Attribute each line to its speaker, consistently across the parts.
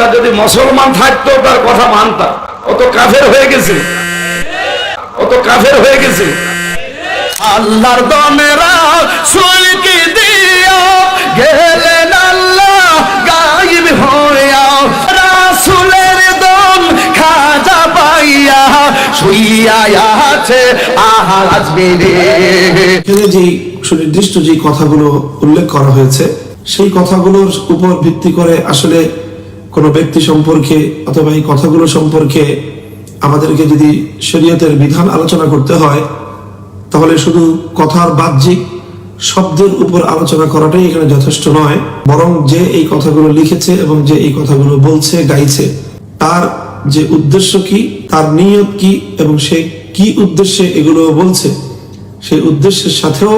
Speaker 1: বেটা যদি মুসলমান থাকতো তার কথা মানতাম। ও তো কাফের হয়ে গেছে। ও তো কাফের হয়ে গেছে।
Speaker 2: আল্লাহর দমেরা সুলকি দিয়া গেলেন আল্লাহ গায়েব হইয়া রাসুলের দম খাজা পাইয়া শুইয়া আছে আহাজ বেরে
Speaker 3: এখানে যে সুনির্দিষ্ট যে কথাগুলো উল্লেখ করা হয়েছে সেই কথাগুলোর উপর ভিত্তি করে আসলে কোনো ব্যক্তি সম্পর্কে অথবা এই কথাগুলো সম্পর্কে আমাদেরকে যদি শরীয়তের বিধান আলোচনা করতে হয়, তাহলে শুধু কথার বাহ্যিক শব্দের উপর আলোচনা করাটাই এখানে যথেষ্ট নয়। বরং যে এই কথাগুলো লিখেছে এবং যে এই কথাগুলো বলছে, গাইছে, তার যে উদ্দেশ্য কি, তার নিয়ত কি, এবং সে কি উদ্দেশ্যে এগুলো বলছে, সেই উদ্দেশ্যের সাথেও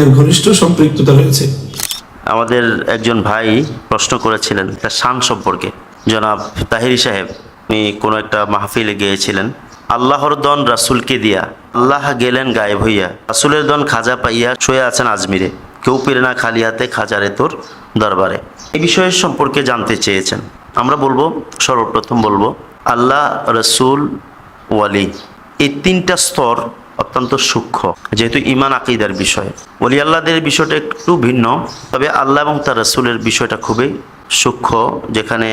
Speaker 3: এর ঘনিষ্ঠ সম্পৃক্ততা রয়েছে।
Speaker 4: আমাদের একজন ভাই প্রশ্ন করেছিলেন, তার শান সম্পর্কে। জনাব তাহিরি সাহেব, উনি কোনো একটা মাহফিলে গিয়েছিলেন। আল্লাহর দন রাসুলকে দিয়া, আল্লাহ গেলেন গায়েব হইয়া, রাসুলের দন খাজা পাইয়া শুয়ে আছেন আজমিরে। কেউ পেরে না খালি হাতে খাজারে তোর দরবারে। এই বিষয়ের সম্পর্কে জানতে চেয়েছেন। আমরা বলব, সর্বপ্রথম বলব, আল্লাহ রসুল ওয়ালি, এই তিনটা স্তর অত্যন্ত সূক্ষ্ম, যেহেতু ইমান আকিদার বিষয়। ওলি আল্লাহদের বিষয়টা একটু ভিন্ন, তবে আল্লাহ এবং তার রসুলের বিষয়টা খুবই সূক্ষ্ম, যেখানে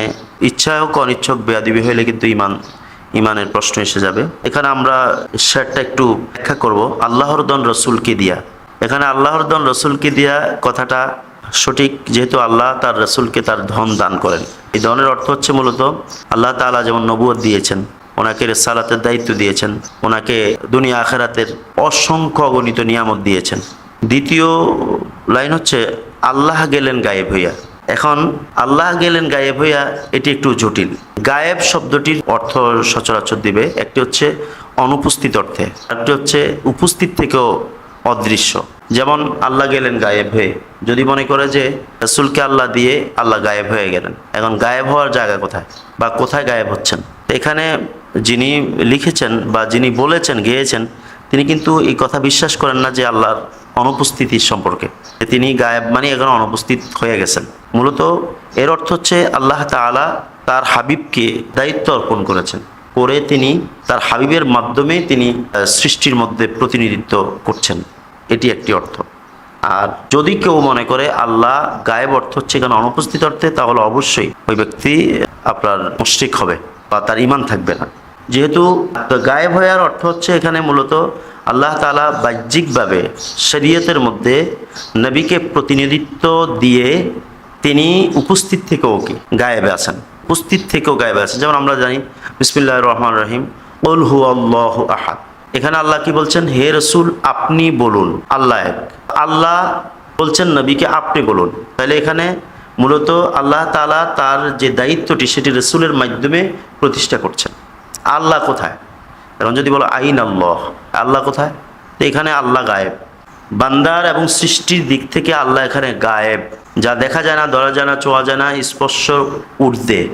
Speaker 4: ইচ্ছা হোক অনিচ্ছক বেয়াদিবি হইলে কিন্তু ইমান ইমানের প্রশ্ন এসে যাবে। এখানে আমরা শেয়ারটা একটু ব্যাখ্যা করব, আল্লাহর দন রসুলকে দিয়া। এখানে আল্লাহর দন রসুলকে দিয়া কথাটা সঠিক, যেহেতু আল্লাহ তার রসুলকে তার ধন দান করেন। এই ধনের অর্থ হচ্ছে মূলত আল্লাহ তাআলা যেমন নবুয়ত দিয়েছেন ওনাকে রেসালাতের দায়িত্ব দিয়েছেন, ওনাকে দুনিয়া আখেরাতের অসংখ্য অগণিত নিয়ামত দিয়েছেন। দ্বিতীয় লাইন হচ্ছে, আল্লাহ গেলেন গায়েব হইয়া। এখন আল্লাহ গেলেন গায়েব হইয়া এটি একটু জটিল। গায়েব শব্দটির অর্থ সচরাচর দিবে, একটি হচ্ছে অনুপস্থিত অর্থে, আরেকটি হচ্ছে উপস্থিত থেকেও অদৃশ্য। যেমন, আল্লাহ গেলেন গায়েব হয়ে। যদি মনে করে যে রসুলকে আল্লাহ দিয়ে আল্লাহ গায়েব হয়ে গেলেন, এখন গায়েব হওয়ার জায়গা কোথায় বা কোথায় গায়েব হচ্ছেন? এখানে যিনি লিখেছেন বা যিনি বলেছেন, গেয়েছেন, তিনি কিন্তু এই কথা বিশ্বাস করেন না যে আল্লাহর অনুপস্থিতির সম্পর্কে। তিনি গায়েব মানে এখন অনুপস্থিত হয়ে গেছেন। মূলত এর অর্থ হচ্ছে আল্লাহ তাআলা তার হাবিবকে দায়িত্ব অর্পণ করেছেন। করে তিনি তার হাবিবের মাধ্যমে তিনি সৃষ্টির মধ্যে প্রতিনিধিত্ব করছেন। এটি একটি অর্থ। আর যদি কেউ মনে করে আল্লাহ গায়েব অর্থ হচ্ছে এখানে অনুপস্থিত অর্থে, তাহলে অবশ্যই ওই ব্যক্তি আপনার মুশ্রিক হবে বা তার ইমান থাকবে না। যেহেতু গায়েব হওয়ার অর্থ হচ্ছে এখানে মূলত আল্লাহ তালা বাহ্যিকভাবে শরীয়তের মধ্যে নবীকে প্রতিনিধিত্ব দিয়ে তিনি উপস্থিত থেকেও কি গায়েবে আছেন, উপস্থিত থেকেও গায়েবে আছেন। যেমন আমরা জানি বিসমিল্লাহ রহমান রহিম ওল হু আল্লাহ আহাদ। এখানে আল্লাহ কি বলছেন? হে রসুল, আপনি বলুন। আল্লাহ এক। আল্লাহ বলছেন, নবীকে আপনি বলুন। তাহলে এখানে মূলত আল্লাহ তালা তার যে দায়িত্বটি, সেটি রসুলের মাধ্যমে প্রতিষ্ঠা করছেন। আল্লাহ কোথায়? এখন যদি বলো আইন আল্লাহ আল্লাহ কোথায়? তো এখানে আল্লাহ গায়েব। বান্দার এবং সৃষ্টির দিক থেকে আল্লাহ এখানে গায়েব। যা দেখা যায় না, ধরা যায় না, ছোঁয়া যায় না, স্পর্শ ঊর্ধ্বে।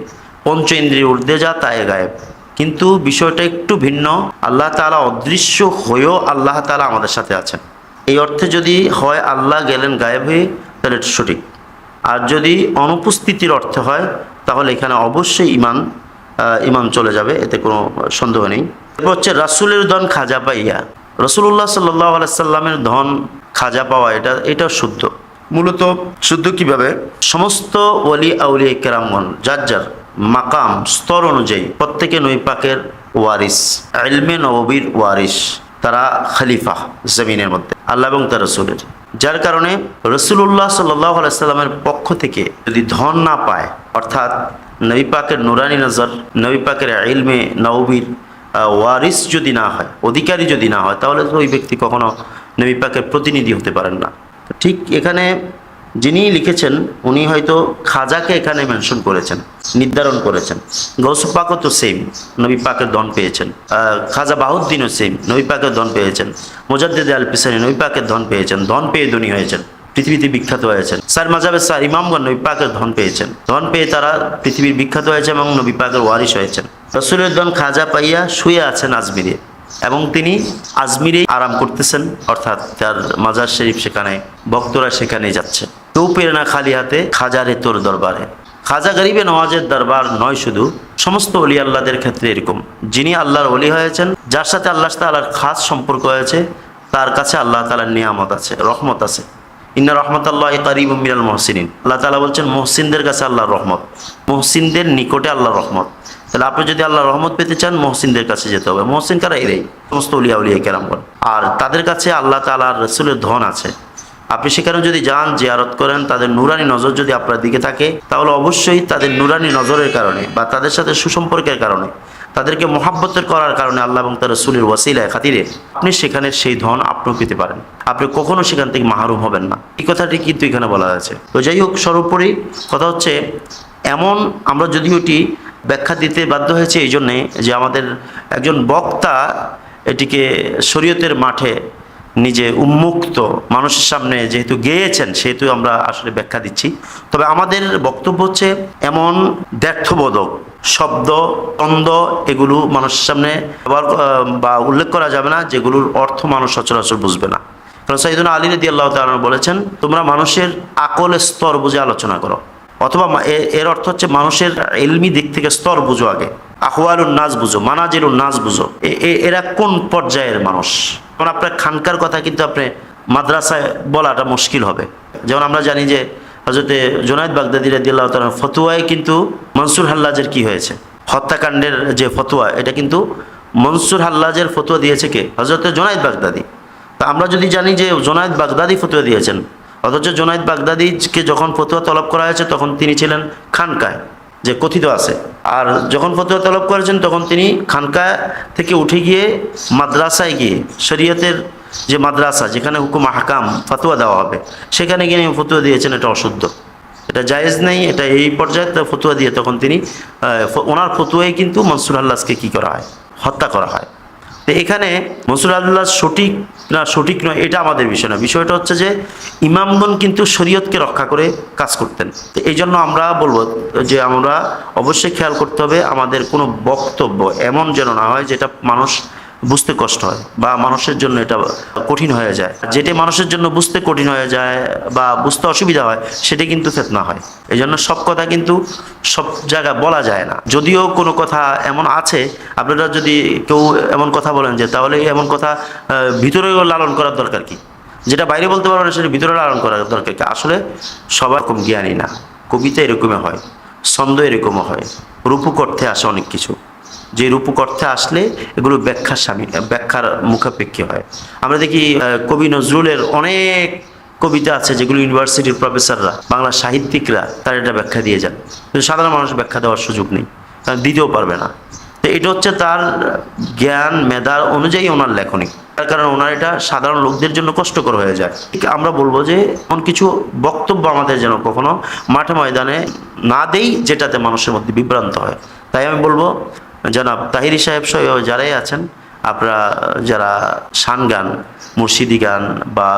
Speaker 4: পঞ্চ ইন্দ্রিয় ঊর্ধ্বে যা, তাই গায়েব। কিন্তু বিষয়টা একটু ভিন্ন। আল্লাহ তাআলা অদৃশ্য হয়েও আল্লাহ তাআলা আমাদের সাথে আছেন। এই অর্থে যদি হয়, আল্লাহ গেলেন গায়েব হয়ে, তাহলে সঠিক। আর যদি অনুপস্থিতির অর্থে হয়, তাহলে এখানে অবশ্যই ইমান ইমান চলে যাবে, এতে কোনো সন্দেহ নেই। এরপর হচ্ছে রাসুলের ধন খাজা পাইয়া রসুল্লাহ সাল্লাহ আলাইসাল্লামের ধন খাজা পাওয়া এটা, এটাও শুদ্ধ। মূলত শুদ্ধ কীভাবে? সমস্ত ওলি আউলিয়া কেরামগণ, যার যার মাকাম, স্তর অনুযায়ী প্রত্যেকে নৈপাকের ওয়ারিস এলমে নবীর ওয়ারিস, তারা খলিফা জমিনের মধ্যে, আল্লাহ এবং তার রসুলের। যার কারণে রসুল্লাহ সাল্লাহ আলাইস্লামের পক্ষ থেকে যদি ধন না পায়, অর্থাৎ নবী পাকের নুরানি নজর, নবী পাকের ইলমে নবীর ওয়ারিস যদি না হয়, অধিকারী যদি না হয়, তাহলে ওই ব্যক্তি কখনো নবী পাকের প্রতিনিধি হতে পারেন না। ঠিক এখানে যিনি লিখেছেন, উনি হয়তো খাজাকে এখানে মেনশন করেছেন, নির্ধারণ করেছেন। গৌসু পাকও তো সেম নবী পাকের দন পেয়েছেন। খাজা বাহুদ্দিনও সেম নবী পাকের দন পেয়েছেন। মোজাদ্দেদ আল পিসানি নবী পাকের ধন পেয়েছেন ধন পেয়ে ধনী হয়েছেন। পৃথিবীতে বিখ্যাত হয়েছেন। স্যার মাজাবের স্যার ইমামগণ নবী পাকের ধন পেয়েছেন। ধন পেয়ে তারা পৃথিবীর বিখ্যাত হয়েছে এবং নবী পাকের ওয়ারিশ হয়েছেন। রসুলের ধন খাজা পাইয়া শুয়ে আছেন আজমিরে এবং তিনি আজমিরে আরাম করতেছেন, অর্থাৎ তার মাজার শরীফ সেখানে, ভক্তরা সেখানে যাচ্ছে কেউ পেরে না খালি হাতে খাজারে তোর দরবারে। খাজা গরিবে নওয়াজের দরবার নয় শুধু, সমস্ত অলি আল্লাহদের ক্ষেত্রে এরকম। যিনি আল্লাহর অলি হয়েছেন, যার সাথে আল্লাহ তালার খাস সম্পর্ক হয়েছে, তার কাছে আল্লাহ তালার নিয়ামত আছে, রহমত আছে। ইন্না রহমত আল্লাহ কারিব মিনাল মহসিন আল্লাহ তালা বলছেন, মহসিনদের কাছে আল্লাহর রহমত। মহসিনদের নিকটে আল্লাহর রহমত। তাহলে আপনি যদি আল্লাহর রহমত পেতে চান, মহসিনদের কাছে যেতে হবে। মহসিন কারা? এরাই। সমস্ত উলিয়া উলিয়া কেরামগণ। আর তাদের কাছে আল্লাহ তালার রসুলের ধন আছে। আপনি সেখানে যদি যান, জিয়ারত করেন, তাদের নুরানি নজর যদি আপনার দিকে থাকে, তাহলে অবশ্যই তাদের নুরানি নজরের কারণে বা তাদের সাথে সুসম্পর্কের কারণে তাদেরকে মহাব্বতের করার কারণে আল্লাহ এবং তার রসুলের ওয়াসিলায় খাতিরে আপনি সেখানে সেই ধন আপনিও পেতে পারেন। আপনি কখনো সেখান থেকে মাহরুম হবেন না। এই কথাটি কিন্তু এখানে বলা আছে তো যাই হোক, সর্বোপরি কথা হচ্ছে, এমন আমরা যদি ওটি ব্যাখ্যা দিতে বাধ্য হয়েছে এই জন্যে যে আমাদের একজন বক্তা এটিকে শরীয়তের মাঠে নিজে উন্মুক্ত মানুষের সামনে যেহেতু গেয়েছেন, সেহেতু আমরা আসলে ব্যাখ্যা দিচ্ছি। তবে আমাদের বক্তব্য হচ্ছে এমন দ্ব্যর্থবোধক শব্দ তন্দ এগুলো মানুষের সামনে ব্যবহার বা উল্লেখ করা যাবে না, যেগুলোর অর্থ মানুষ সচরাচর বুঝবে না। কারণ সাইদুল আলী রদি আল্লাহ তালন বলেছেন, তোমরা মানুষের আকলের স্তর বুঝে আলোচনা করো। অথবা এর অর্থ হচ্ছে মানুষের এলমি দিক থেকে স্তর বুঝো আগে। আহওয়ালুন নাজ বুঝো মানাজিরুন নাজ বুঝো। এরা কোন পর্যায়ের মানুষ? যেমন আপনার খানকার কথা কিন্তু আপনি মাদ্রাসায় বলাটা মুশকিল হবে। যেমন আমরা জানি যে হজরতে জোনায়দ বাগদাদি রাদিয়াল্লাহু তাআলা ফতুয়ায় কিন্তু মনসুর হাল্লাজের কি হয়েছে? হত্যাকাণ্ডের যে ফতুয়া, এটা কিন্তু মনসুর হাল্লাজের ফতুয়া দিয়েছে কে? হজরতে জোনায়দ বাগদাদি। তা আমরা যদি জানি যে জোনায়দ বাগদাদি ফতুয়া দিয়েছেন, অথচ জোনায়দ বাগদাদিকে যখন ফতুয়া তলব করা হয়েছে, তখন তিনি ছিলেন খানকায়। যে কথিত আছে। আর যখন ফতুয়া তলব করেছেন, তখন তিনি খানকা থেকে উঠে গিয়ে মাদ্রাসায় গিয়ে, শরীয়তের যে মাদ্রাসা, যেখানে হুকুম হাকাম ফতুয়া দেওয়া হবে, সেখানে গিয়ে ফতুয়া দিয়েছেন, এটা অশুদ্ধ। এটা জায়েজ নেই, এটা এই পর্যায়ে ফতুয়া দিয়ে তখন তিনি ওনার ফতুয়ায় কিন্তু মনসুর আল্লাহকে কী করা হয়? হত্যা করা হয়। তো এখানে মসুর আল্লাহ সঠিক, না, সঠিক নয়, এটা আমাদের বিষয় না। বিষয়টা হচ্ছে যে, ইমামগণ কিন্তু শরীয়তকে রক্ষা করে কাজ করতেন। তো এই জন্য আমরা বলব যে, আমরা অবশ্যই খেয়াল করতে হবে আমাদের কোনো বক্তব্য এমন যেন না হয় যেটা মানুষ বুঝতে কষ্ট হয় বা মানুষের জন্য এটা কঠিন হয়ে যায়। যেটা মানুষের জন্য বুঝতে কঠিন হয়ে যায় বা বুঝতে অসুবিধা হয়, সেটা কিন্তু ফেতনা হয়। এই জন্য সব কথা কিন্তু সব জায়গায় বলা যায় না। যদিও কোনো কথা এমন আছে, আপনারা যদি কেউ এমন কথা বলেন যে, তাহলে এমন কথা ভিতরেও লালন করার দরকার কি? যেটা বাইরে বলতে পারবে না সেটা ভিতরে লালন করার দরকার কি? আসলে সবার রকম জ্ঞানী না। কবিতা এরকমই হয়, ছন্দ এরকমও হয় রূপক অর্থে আসে অনেক কিছু। যে রূপক অর্থে আসলে এগুলো ব্যাখ্যার স্বামী, ব্যাখ্যার মুখাপেক্ষী হয়। আমরা দেখি কবি নজরুলের অনেক কবিতা আছে যেগুলো ইউনিভার্সিটির প্রফেসররা, বাংলা সাহিত্যিকরা তার এটা ব্যাখ্যা দিয়ে যান। কিন্তু সাধারণ মানুষ ব্যাখ্যা দেওয়ার সুযোগ নেই তারা দিতেও পারবে না। তো এটা হচ্ছে তার জ্ঞান, মেধার অনুযায়ী ওনার লেখনী। তার কারণে ওনার এটা সাধারণ লোকদের জন্য কষ্টকর হয়ে যায়। আমরা বলব যে, এমন কিছু বক্তব্য আমাদের যেন কখনো মাঠে ময়দানে না দেই, যেটাতে মানুষের মধ্যে বিভ্রান্ত হয়। তাই আমি বলব জনাব তাহিরি সাহেব সহ যারাই আছেন, আপনারা যারা শান গান, মুর্শিদি গান বা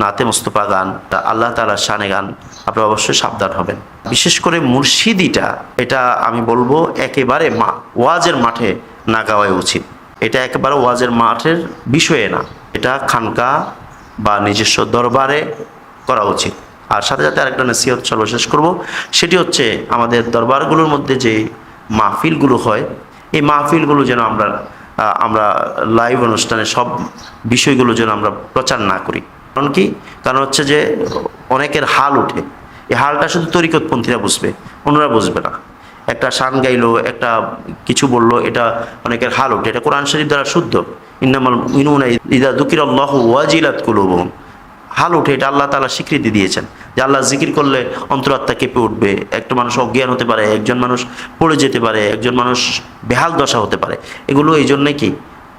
Speaker 4: নাতে মোস্তফা গান আল্লাহ তালার শানে গান, আপনারা অবশ্যই সাবধান হবেন। বিশেষ করে মুর্শিদিটা, এটা আমি বলব একেবারে ওয়াজের মাঠে না গাওয়াই উচিত। এটা একেবারে ওয়াজের মাঠের বিষয়ে না, এটা খানকা বা নিজস্ব দরবারে করা উচিত। আর সাথে সাথে আরেকটা নসিহত সর্বশেষ করব, সেটি হচ্ছে আমাদের দরবারগুলোর মধ্যে যে মাহফিলগুলো হয় এই মাহফিলগুলো যেন আমরা আমরা লাইভ অনুষ্ঠানে সব বিষয়গুলো যেন আমরা প্রচার না করি। কারণ কি? কারণ হচ্ছে যে অনেকের হাল ওঠে এই হালটা শুধু তরিকতপন্থীরা বুঝবে, অন্যরা বুঝবে না। একটা শান গাইলো, একটা কিছু বলল, এটা অনেকের হাল ওঠে এটা কোরআন শরীফ দ্বারা শুদ্ধ। ইন্নামাল ইনুনা ইদা দুকির আল্লাহ ওয়াজিলাত কুলুবুহুম। হাল উঠে, এটা আল্লাহ তালা স্বীকৃতি দিয়েছেন। যে আল্লাহ জিকির করলে অন্তরাত্মা কেঁপে উঠবে। একটা মানুষ অজ্ঞান হতে পারে, একজন মানুষ পড়ে যেতে পারে, একজন মানুষ বেহাল দশা হতে পারে। এগুলো এই জন্যে কি?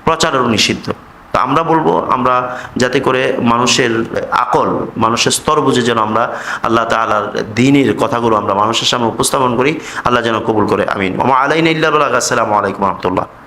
Speaker 4: প্রচারেরও নিষিদ্ধ। তো আমরা বলব, আমরা যাতে করে মানুষের আকল, মানুষের স্তর বুঝে যেন আমরা আল্লাহ তালার দিনের কথাগুলো আমরা মানুষের সামনে উপস্থাপন করি, আল্লাহ যেন কবুল করে। আমিন। আলাইন ইল্লাহ আসসালামু আলাইকুম রহমতুল্লাহ।